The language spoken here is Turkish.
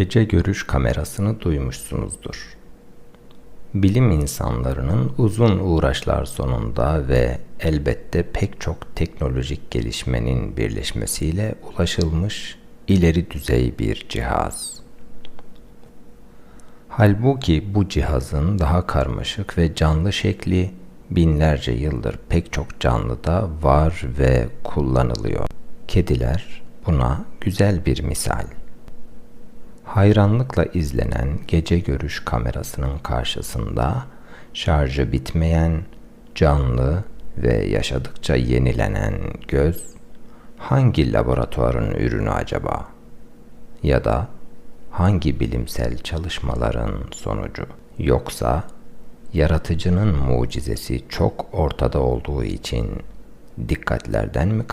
Gece görüş kamerasını duymuşsunuzdur. Bilim insanlarının uzun uğraşlar sonunda ve elbette pek çok teknolojik gelişmenin birleşmesiyle ulaşılmış ileri düzey bir cihaz. Halbuki bu cihazın daha karmaşık ve canlı şekli binlerce yıldır pek çok canlıda var ve kullanılıyor. Kediler buna güzel bir misal. Hayranlıkla izlenen gece görüş kamerasının karşısında şarjı bitmeyen, canlı ve yaşadıkça yenilenen göz hangi laboratuvarın ürünü acaba? Ya da hangi bilimsel çalışmaların sonucu? Yoksa yaratıcının mucizesi çok ortada olduğu için dikkatlerden mi